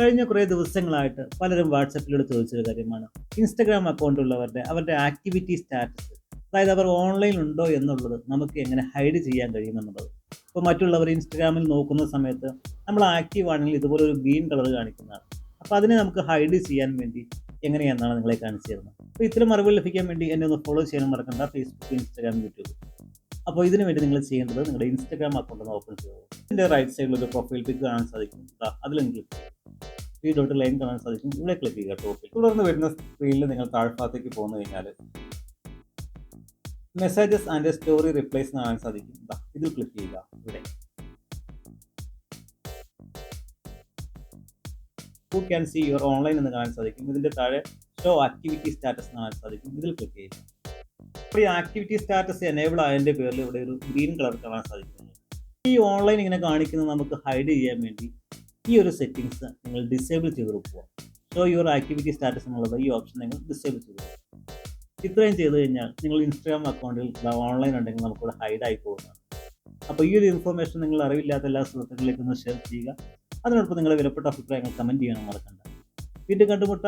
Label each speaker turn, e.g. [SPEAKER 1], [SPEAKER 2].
[SPEAKER 1] കഴിഞ്ഞ കുറേ ദിവസങ്ങളായിട്ട് പലരും വാട്സപ്പിലൂടെ ചോദിച്ചൊരു കാര്യമാണ്. ഇൻസ്റ്റഗ്രാം അക്കൗണ്ട് ഉള്ളവരുടെ അവരുടെ ആക്ടിവിറ്റി സ്റ്റാറ്റസ് അതായത് അവർ ഓൺലൈൻ ഉണ്ടോ എന്നുള്ളത് നമുക്ക് എങ്ങനെ ഹൈഡ് ചെയ്യാൻ കഴിയുമെന്നുള്ളത് ഇപ്പോൾ മറ്റുള്ളവർ ഇൻസ്റ്റഗ്രാമിൽ നോക്കുന്ന സമയത്ത് നമ്മൾ ആക്റ്റീവ് ആണെങ്കിൽ ഇതുപോലെ ഒരു ഗ്രീൻ കളർ കാണിക്കുന്നതാണ്. അപ്പോൾ അതിനെ നമുക്ക് ഹൈഡ് ചെയ്യാൻ വേണ്ടി എങ്ങനെയെന്നാണ് നിങ്ങളെ കാണിച്ചു തരുന്നത്. അപ്പോൾ ഇത്തരം അറിവുകൾ ലഭിക്കാൻ വേണ്ടി എന്നെ ഒന്ന് ഫോളോ ചെയ്യാനും മറക്കണ്ട. ഫേസ്ബുക്ക് ഇൻസ്റ്റാഗ്രാം യൂട്യൂബ് അപ്പോൾ ഇതിനു വേണ്ടി നിങ്ങൾ ചെയ്യേണ്ടത് നിങ്ങളുടെ ഇൻസ്റ്റാഗ്രാം അക്കൗണ്ട് ഒന്ന് ഓപ്പൺ ചെയ്യുക ഇതിന്റെ റൈറ്റ് സൈഡിൽ ഒരു പ്രൊഫൈൽ പിക്ക് കാണാൻ സാധിക്കും. അതിൽ ക്ലിക്ക് ഈ ഡോട്ട് ലൈൻ കാണാൻ സാധിക്കും. ഇവിടെ ക്ലിക്ക് ചെയ്യുക ടോപ്പിൽ തുടർന്ന് വരുന്ന സ്ക്രീനിൽ നിങ്ങൾ താഴ്ഭാഗത്തേക്ക് പോന്നു കഴിഞ്ഞാൽ മെസ്സേജസ് ആൻഡ് സ്റ്റോറി റിപ്ലൈസ് കാണാൻ സാധിക്കും. ഇതിൽ ക്ലിക്ക് ചെയ്യുക ഇവിടെ. Who can see your online എന്ന് കാണാൻ സാധിക്കും. ഇതിന്റെ താഴെ ഷോ ആക്ടിവിറ്റി സ്റ്റാറ്റസ് കാണാൻ സാധിക്കും. ഇതിൽ ക്ലിക്ക് ചെയ്യുക. അപ്പോൾ ഈ ആക്ടിവിറ്റി സ്റ്റാറ്റസ് എനേബിൾ ആയതിന്റെ പേരിൽ ഇവിടെ ഒരു ഗ്രീൻ കളർ കാണാൻ സാധിക്കുന്നു ഈ ഓൺലൈൻ ഇങ്ങനെ കാണിക്കുന്നത് നമുക്ക് ഹൈഡ് ചെയ്യാൻ വേണ്ടി ഈ ഒരു സെറ്റിങ്സ് നിങ്ങൾ ഡിസേബിൾ ചെയ്ത് കൊടുക്കുക ഷോ യുവർ ആക്ടിവിറ്റി സ്റ്റാറ്റസ് എന്നുള്ളത് ഈ ഓപ്ഷൻ നിങ്ങൾ ഡിസേബിൾ ചെയ്ത് ഇത്രയും ചെയ്ത് കഴിഞ്ഞാൽ നിങ്ങൾ ഇൻസ്റ്റാഗ്രാം അക്കൗണ്ടിൽ ഓൺലൈൻ ഉണ്ടെങ്കിൽ നമുക്കിവിടെ ഹൈഡ് ആയി പോകുന്നതാണ്. അപ്പോൾ ഈ ഒരു ഇൻഫർമേഷൻ നിങ്ങൾ അറിവില്ലാത്ത എല്ലാ സുഹൃത്തുക്കളിലേക്ക് ഒന്ന് ഷെയർ ചെയ്യുക. അതിനോടൊപ്പം നിങ്ങളുടെ വിലപ്പെട്ട അഭിപ്രായങ്ങൾ കമന്റ് ചെയ്യണം മറക്കണ്ട. വീണ്ടും കണ്ടുമുട്ടാം.